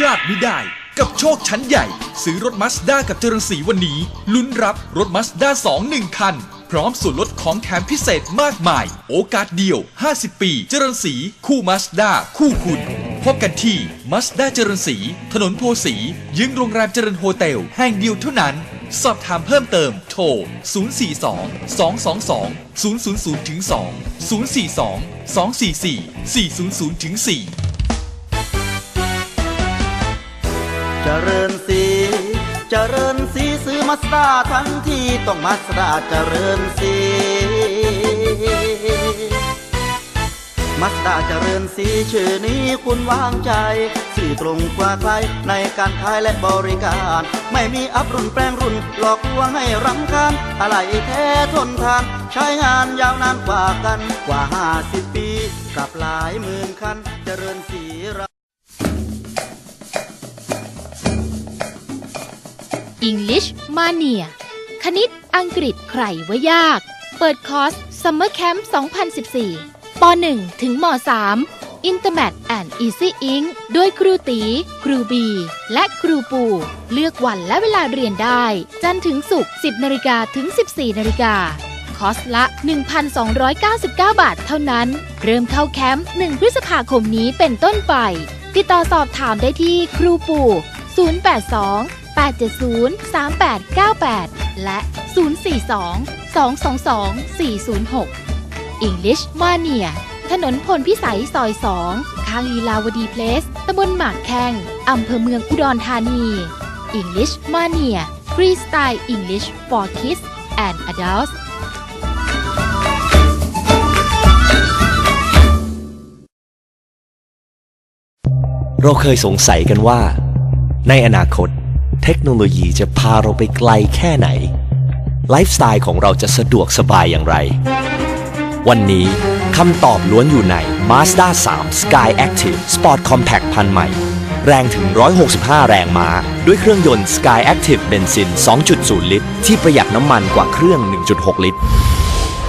พลาดไม่ได้ กับโชคชั้นใหญ่ ซื้อรถมัสด้ากับเจริญศรีวันนี้ ลุ้นรับรถมัสด้า2 1 คัน พร้อมส่วนลดของแถมพิเศษมากมาย โอกาสเดียว 50 ปี เจริญศรีคู่มัสด้าคู่คุณพบกันที่มัสด้าเจริญศรีถนนโพสียึงโรงแรมเจริญโฮเทลแห่งเดียวเท่านั้น สอบถามเพิ่มเติมโทร 042 222 000ถึง2 042 244 400ถึง4 จริญสีเจริญสีซื้อมาสด้าทั้งที่ต้องมาสด้าเจริญสีมาสด้าเจริญสีชื่อนี้คุณวางใจสื่อตรงกว่าใครในการขายและบริการ ไม่มีอัพรุ่นแปลงรุ่น หลอกลวงให้รำคาญอะไรแท้ทนทาน ใช้งานยาวนานกว่ากันกว่า 50 ปี กับหลายหมื่นคันเจริญสี English Mania คณิตอังกฤษใครว่ายาก เปิดคอร์ส Summer Camp 2014ป .1 ถึงม .3 Intermat and Easy Ink โดยครูตี ครูบี และครูปู เลือกวันและเวลาเรียนได้ จันถึงศุกร์ 10นาฬิกาถึง 14นาฬิกาคอร์สละ 1,299 บาทเท่านั้น เริ่มเข้าแคมป์ 1 พฤษภาคมนี้เป็นต้นไป ติดต่อสอบถามได้ที่ครูปู่ 082 870 3898 และ 042 222 406 English Mania ถนนพลพิสัยซอย2ข้างลีลาวดีเพลสตำบลหมากแข้งอำเภอเมืองอุดรธานี English Mania Freestyle English for Kids and Adults เราเคยสงสัยกันว่า ในอนาคต เทคโนโลยีจะพาเราไปไกลแค่ไหน ไลฟ์สไตล์ของเราจะสะดวกสบายอย่างไร วันนี้คำตอบล้วนอยู่ใน Mazda 3 Sky Active Sport Compact พันใหม่ แรงถึง 165 แรงม้า ด้วยเครื่องยนต์ Sky Active เบนซิน 2.0 ลิตร ที่ประหยัดน้ำมันกว่าเครื่อง 1.6 ลิตร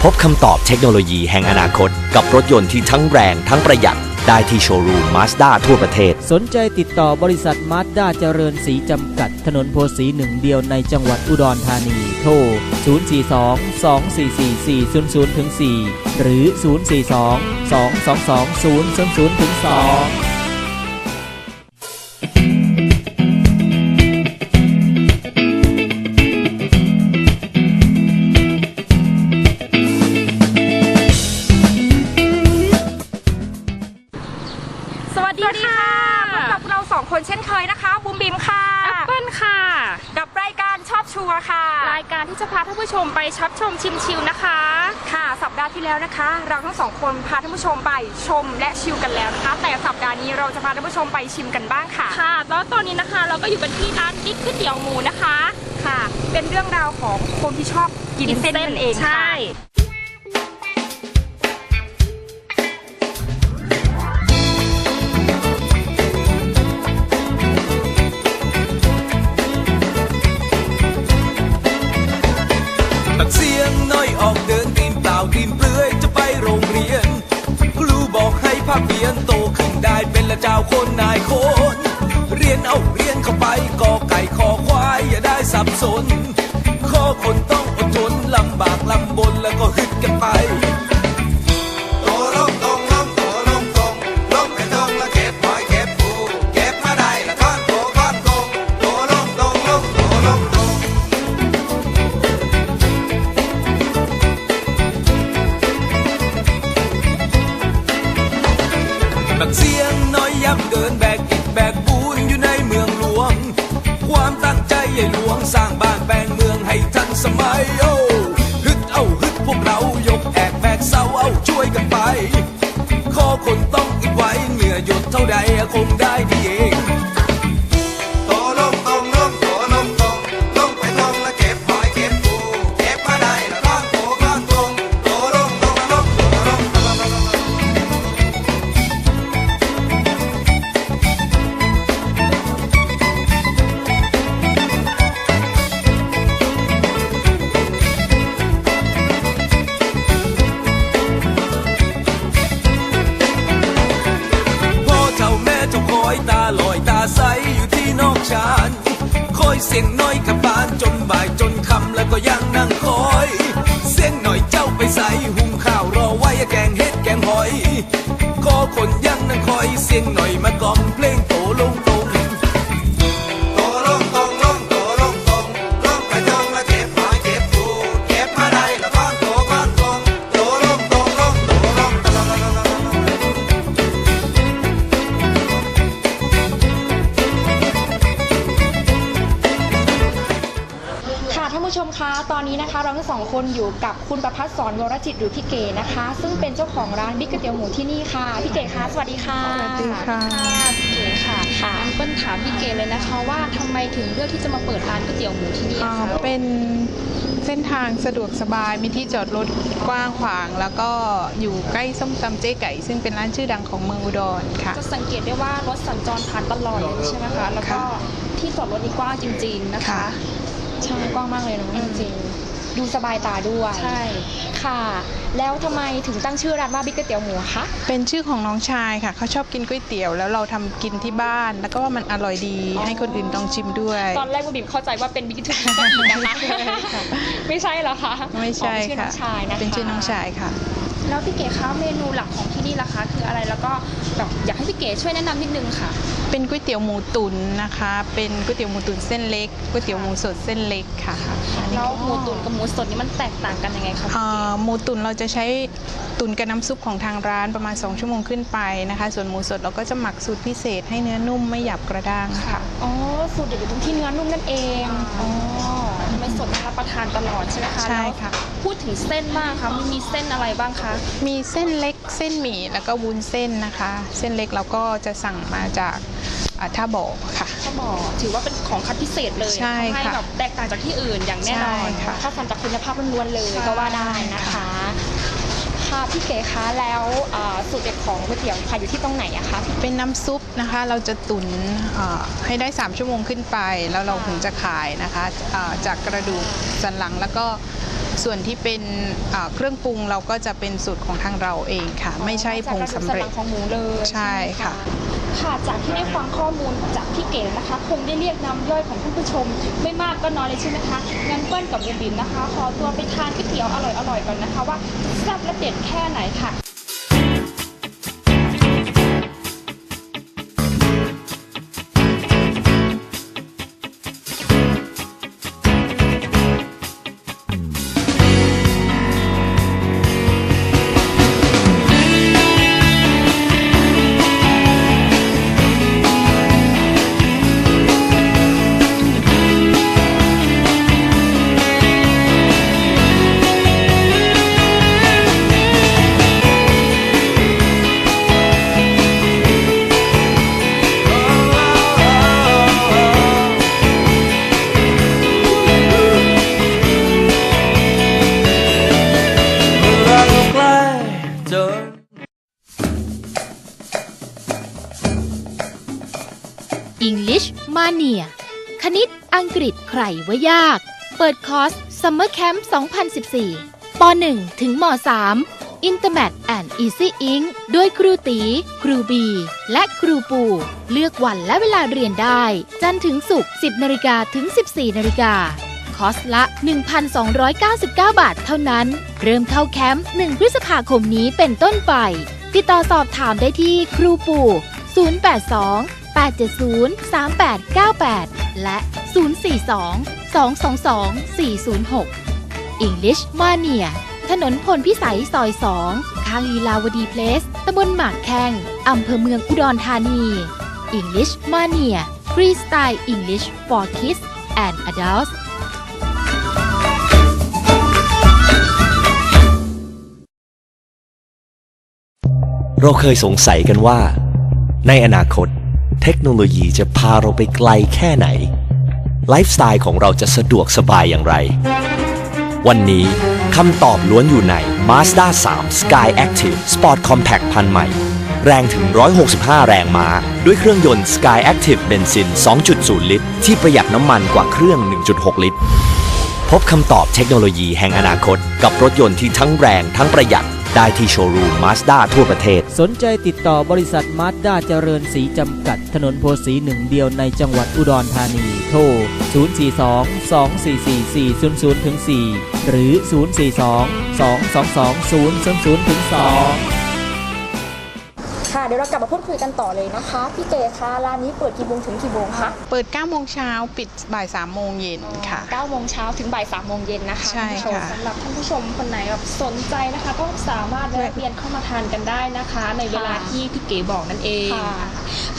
พบคำตอบเทคโนโลยีแห่งอนาคต กับรถยนต์ที่ทั้งแรงทั้งประหยัด ได้ที่โชว์รูมมาสด้าทั่วประเทศ สนใจติดต่อบริษัทมาสด้าเจริญศรีจำกัด ถนนโพสีหนึ่งเดียวในจังหวัดอุดรธานี โทร 042244400-4 หรือ 042222000-2 ชมไปชิมกันบ้างค่ะค่ะแล้วตอนนี้นะคะเราก็อยู่กันที่ร้านบิ๊กก๋วยเตี๋ยวหมูนะคะ ค่ะ เป็นเรื่องราวของคนที่ชอบกินเส้นนั่นเองค่ะใช่ ละเจ้าคนนายคนเรียนเอาเรียนเข้าไปกอไก่คอควายอย่าได้สับสนข้อคนต้องอดทนลำบากลำบนแล้วก็ฮึดกันไป หงื่อหยดเท่าใดคงได้ดี เสียงน้อยกับบ้านจนบ่ายจนคำแล้วก็ยังนั่งคอย ตอนนี้นะคะเราทั้งสองคนอยู่กับคุณประพัฒสอนวรจิตหรือพี่เก๋นะคะ ซึ่งเป็นเจ้าของร้านบิ๊กก๋วยเตี๋ยวหมูที่นี่ค่ะ พี่เก๋คะสวัสดีค่ะสวัสดีค่ะพี่เก๋ค่ะค่ะงั้นเปิ้ลถามพี่เก๋เลยนะคะว่าทำไมถึงเลือกที่จะมาเปิดร้านก๋วยเตี๋ยวหมูที่นี่อ่าอะคะเป็นเส้นทางสะดวกสบายมีที่จอดรถกว้างขวาง แล้วก็อยู่ใกล้ส้มตำเจ๊ไก่ ซึ่งเป็นร้านชื่อดังของเมืองอุดรค่ะจะสังเกตได้ว่ารถสัญจรผ่านตลอดเลยใช่ไหมคะแล้วก็ค่ะที่จอดรถนี่กว้างจริง ๆนะคะค่ะ ใช่กว้างมากเลยเนอะอืจมริงๆดูสบายตาด้วยใช่ค่ะ แล้วทำไมถึงตั้งชื่อร้านว่าบิ๊กก๋วยเตี๋ยวหมูคะเป็นชื่อของน้องชายค่ะ เขาชอบกินก๋วยเตี๋ยว แล้วเราทำกินที่บ้าน แล้วก็ว่ามันอร่อยดี ให้คนอื่นลองชิมด้วย ตอนแรกบุบิมเข้าใจว่าเป็นบิ๊กทูก็ดีนะคะไม่ใช่เหรอคะไม่ใช่อ๋อเป็นชื่อน้ค่ะ องชายนะคะ เป็นชื่อน้องชายค่ะ แล้วพี่เก๋คะเมนูหลักของที่นี่ล่ะคะ คืออะไรแล้วก็ แบบอยากให้พี่เก๋ช่วยแนะนำนิดนึงค่ะ เป็นก๋วยเตี๋ยวหมูตุ๋นนะคะ เป็นก๋วยเตี๋ยวหมูตุ๋นเส้นเล็กก๋วยเตี๋ยวหมูสดเส้นเล็กค่ะแล้วหมูตุ๋นกับหมูสดนี่มันแตกต่างกันยังไงคะพี่อ่เก๋าหมูตุ๋นเราจะใช้ตุ๋นกับน้ำซุปของทางร้านประมาณ 2 ชั่วโมงขึ้นไปนะคะ ส่วนหมูสดเราก็จะหมักสูตรพิเศษให้เนื้อนุ่มไม่หยาบกระด้างค่ะ อ๋อ สูตรเด็ดอยู่ตรงที่เนื้อนุ่มนั่นเอง อ๋อไม่สดน่ารับประทานตลอดใช่ไหมคะใช่แล้วค่ะ พูดถึงเส้นบ้างค่ะมันมีเส้นอะไรบ้างคะ มีเส้นเล็กเส้นหมี่แล้วก็วุ้นเส้นนะคะ เส้นเล็กเราก็จะสั่งมาจากอ่าท่าบ่อค่ะ ก็บอกถือว่าเป็นของคัดพิเศษเลยใช่ทำให้ค่ะแบบแตกต่างจากที่อื่นอย่างแน่นอนใช่ค่ะ ถ้าสั่งจากคุณภาพล้วนๆเลยใช่ก็ว่าได้นะคะ ค่ะพี่เก๋คะแล้วเอ่อสูตรเด็ดของก๋วยเตี๋ยวค่ะอยู่ที่ตรงไหนอะคะ เป็นน้ำซุปนะคะเราจะตุ๋นอ่าให้ได้ 3 ชั่วโมงขึ้นไป แล้วเราถึงจะขายนะคะอ่าจากกระดูกสันหลังแล้วก็ ส่วนที่เป็นอ่าเครื่องปรุงเราก็จะเป็นสูตรของทางเราเองค่ะ ไม่ใช่ปรุงสำเร็จจากกะดูกสันหลังของหมูเลยใช่ค่ะค่ะจากที่ได้ฟังข้อมูลจากพี่เก๋นะคะ คงได้เรียกน้ำย่อยของท่านผู้ชม ไม่มากก็น้อยเลยใช่ไหมคะงั้นเปิ้ลกับบูบินนะคะ ขอตัวไปทานก๋วยเตี๋ยวอร่อยๆก่อนนะคะ ว่าแซ่บและเด็ดแค่ไหนค่ะ อังกฤษใครว่ายาก เปิดคอร์ส Summer Camp 2014ป .1 ถึงม .3 Intermat and Easy Ink โดยครูตี ครูบี และครูปู เลือกวันและเวลาเรียนได้ จันทร์ถึงศุกร์ 10นาฬิกาถึง 14นาฬิกาคอร์สละ 1,299 บาทเท่านั้น เริ่มเข้าแคมป์ 1 พฤษภาคมนี้เป็นต้นไป ติดต่อสอบถามได้ที่ครูปู่ 082 870 3898 และ 042 222 406 English Mania ถนนพลพิสัยซอย2ข้างลีลาวดีเพลสตำบลหมากแข้งอำเภอเมืองอุดรธานี English Mania Freestyle English for Kids and Adults เราเคยสงสัยกันว่า ในอนาคต เทคโนโลยีจะพาเราไปไกลแค่ไหน ไลฟ์สไตล์ของเราจะสะดวกสบายอย่างไร วันนี้คำตอบล้วนอยู่ใน Mazda 3 Sky Active Sport Compact พันใหม่ แรงถึง 165 แรงม้า ด้วยเครื่องยนต์ Sky Active เบนซิน 2.0 ลิตร ที่ประหยัดน้ำมันกว่าเครื่อง 1.6 ลิตร พบคำตอบเทคโนโลยีแห่งอนาคต กับรถยนต์ที่ทั้งแรงทั้งประหยัด ได้ที่โชว์รูมมาสด้าทั่วประเทศ สนใจติดต่อบริษัทมาสด้าเจริญศรีจำกัด ถนนโพสีหนึ่งเดียวในจังหวัดอุดรธานี โทร 042 244 400ถึง4หรือ 042 222 000ถึง2 เดี๋ยวเรากลับมาพูดคุยกันต่อเลยนะคะ พี่เก๋คะร้านนี้เปิดกี่โมงถึงกี่โมงคะเปิด9โมงเช้าปิดบ่าย3โมงเย็นค่ะ 9โมงเช้าถึงบ่าย3โมงเย็นนะคะใช่ท่านผู้ชมค่ะสำหรับท่านผู้ชมคนไหนแบบสนใจนะคะ ก็สามารถแวะเวียนเข้ามาทานกันได้นะคะ ในเวลาที่พี่เก๋บอกนั่นเอง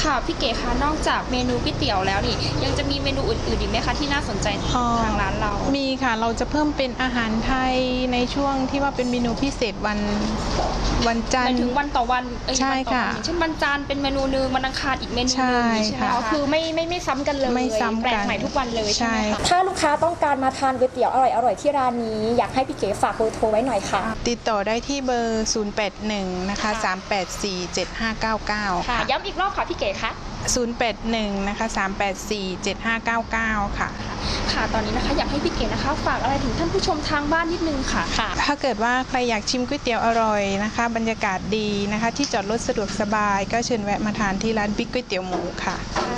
ค่ะพี่เก๋คะนอกจากเมนูก๋วยเตี๋ยวแล้วนี่ ยังจะมีเมนูอื่นๆอีกไหมคะที่น่าสนใจอ๋อทางร้านเรา มีค่ะเราจะเพิ่มเป็นอาหารไทยในช่วงที่ว่าเป็นเมนูพิเศษวันวันจัหนมายทร์ถึงวันต่อวันเอ้ยใช่วันต่อวัค่ะอย่างเช่นวันจันทร์เป็นเมนูหนึงวันอังคารอีกเมนูหนึงใช่ใช่ไหมค่ะอ๋อคือไม่ไม่ไม่ซ้ำกันเลยไม่ซ้ำกันแปลกใหม่ทุกวันเลยใช่ไหมใช่ คะถ้าลูกค้าต้องการมาทานก๋วยเตี๋ยวอร่อยๆที่ร้านนี้อยากให้พี่เก๋ฝากเบอร์โทรไว้หน่อยค่ะ ติดต่อได้ที่เบอร์ 081 นะคะค่ะ384 7599 ค่ะค่ะ ย้ำอีกรอบค่ะพี่เก๋คะ 081 นะคะ 384 7599 ค่ะ ค่ะ ตอนนี้นะคะอยากให้พี่เก๋นะคะ ฝากอะไรถึงท่านผู้ชมทางบ้านนิดนึงค่ะ ค่ะ ถ้าเกิดว่าใครอยากชิมก๋วยเตี๋ยวอร่อยนะคะ บรรยากาศดีนะคะ ที่จอดรถสะดวกสบาย ก็เชิญแวะมาทานที่ร้านบิ๊กก๋วยเตี๋ยวหมูค่ะค่ะ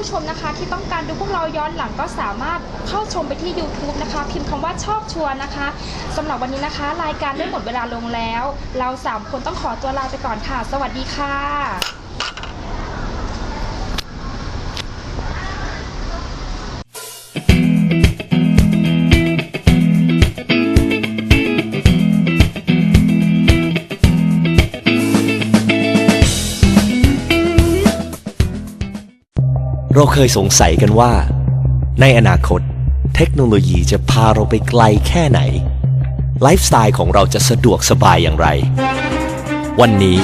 ผู้ชมนะคะ ที่ต้องการดูพวกเราย้อนหลังก็สามารถเข้าชมไปที่ YouTube นะคะ พิมพ์คำว่าชอบชัวนนะคะสำหรับวันนี้นะคะ รายการได้หมดเวลาลงแล้ว เราสามคนต้องขอตัวลาไปก่อนค่ะ สวัสดีค่ะ เราเคยสงสัยกันว่า ในอนาคต เทคโนโลยีจะพาเราไปไกลแค่ไหน ไลฟ์สไตล์ของเราจะสะดวกสบายอย่างไร วันนี้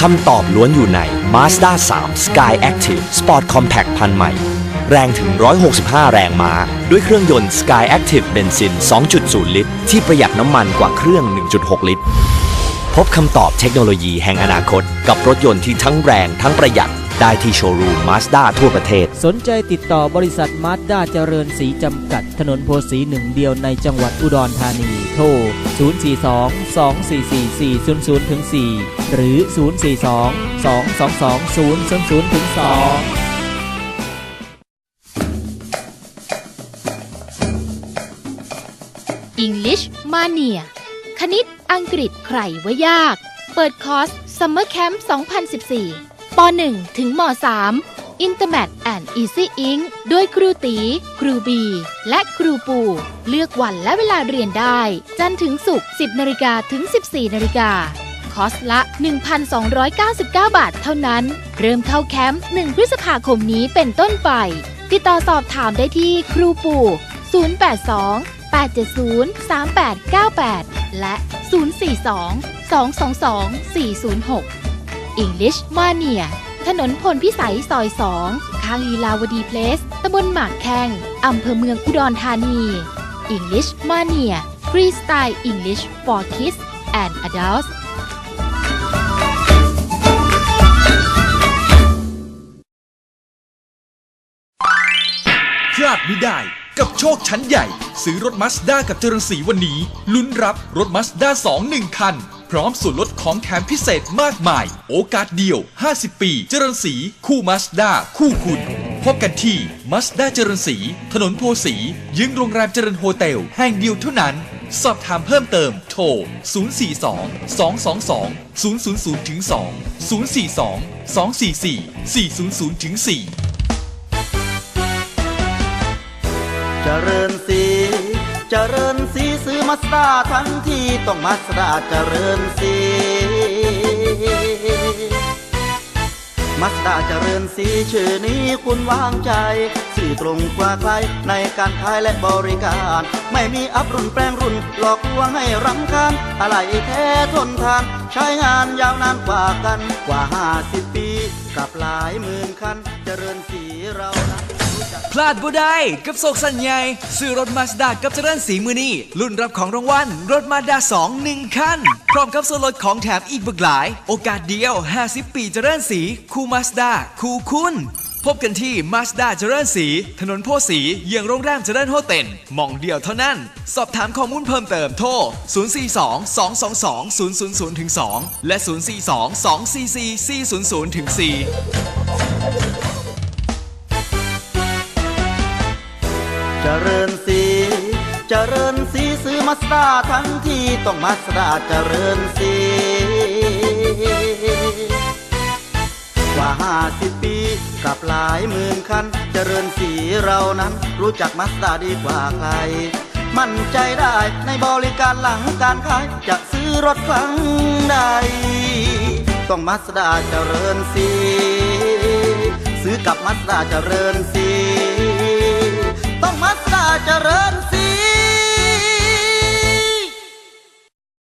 คำตอบล้วนอยู่ใน Mazda 3 Sky Active Sport Compact พันใหม่ แรงถึง 165 แรงม้า ด้วยเครื่องยนต์ Sky Active เบนซิน 2.0 ลิตร ที่ประหยัดน้ำมันกว่าเครื่อง 1.6 ลิตร พบคำตอบเทคโนโลยีแห่งอนาคต กับรถยนต์ที่ทั้งแรงทั้งประหยัด ได้ที่โชว์รูม Mazda ทั่วประเทศ สนใจติดต่อบริษัทมาสด้าเจริญศรีจำกัด ถนนโพสีหนึ่งเดียวในจังหวัดอุดรธานี โทร 042 244 400ถึง4หรือ 042 222 000ถึง2 English Mania คณิตอังกฤษใครว่ายาก เปิดคอร์ส Summer Camp 2014 ป .1 ถึงม .3 Intermat and Easy Ink โดยครูตี ครูบี และครูปู เลือกวันและเวลาเรียนได้ จันทร์ถึงศุกร์ 10นาฬิกาถึง 14นาฬิกาคอสละ 1,299 บาทเท่านั้น เริ่มเข้าแคมป์ 1 พฤษภาคมนี้เป็นต้นไป ติดต่อสอบถามได้ที่ครูปู่ 082 870 3898 และ 042 222 406 English Mania ถนนพลพิสัยซอย2ข้างลีลาวดีเพลสตำบลหมากแข้งอำเภอเมืองอุดรธานี English Mania Freestyle English for Kids and Adults พลาดไม่ได้กับโชคชั้นใหญ่ ซื้อรถมัสด้ากับเจริญศรีวันนี้ ลุ้นรับรถมัสด้า2 1 คัน พร้อมส่วนลดของแถมพิเศษมากมาย โอกาสเดียว 50 ปี เจริญศรีคู่มัสด้าคู่คุณ พบกันที่มัสด้าเจริญศรีถนนโพสียึงโรงแรมเจริญโฮเทลแห่งเดียวเท่านั้น สอบถามเพิ่มเติมโทร 042 222 000ถึง2 042 244 400ถึง4เจริญสีเจริญสี ซื้อมาสด้าทั้งที่ต้องมาสด้าเจริญสีมาสดาเจริญสีชื่อนี้คุณวางใจ สื่อตรงกว่าใครในการขายและบริการ ไม่มีอัพรุ่นแปลงรุ่น หลอกลวงให้รำคาญอะไรแท้ทนทาน ใช้งานยาวนานกว่ากันกว่าห้าสิบปี กับหลายหมื่นคัน เจริญสีเรานั้นรู้จัก พลาดบ่ได้กับโศกสัญญาซื้อรถมาสด้ากับเจริญสีมือนี่รุ่นรับของรางวัลรถมาด้า2 1คัน พร้อมกับส่วนลดของแถมอีกบักหลาย โอกาสเดียว 50 ปีเจริญสีคู่มาสด้าคู่คุณพบกันที่มาสด้าเจริญสี ถนนโพสีเยื้องโรงแรมเจริญโฮเต็นมองเดียวเท่านั้น สอบถามข้อมูลเพิ่มเติมโทร 042 222 000ถึง2และ 042 ริญสีเจริญสีซื้อมาสด้าทั้งที่ต้องมาสด้าเจริญสีกว่าห้าสิบปีกับหลายหมื่นคัน เจริญสีเรานั้นรู้จักมาสด้าดีกว่าใคร มั่นใจได้ในบริการหลังการขายจะซื้อรถครั้งใด ต้องมาสด้าเจริญสีซื้อกับมาสด้าเจริญสี มัสตาเจริญสี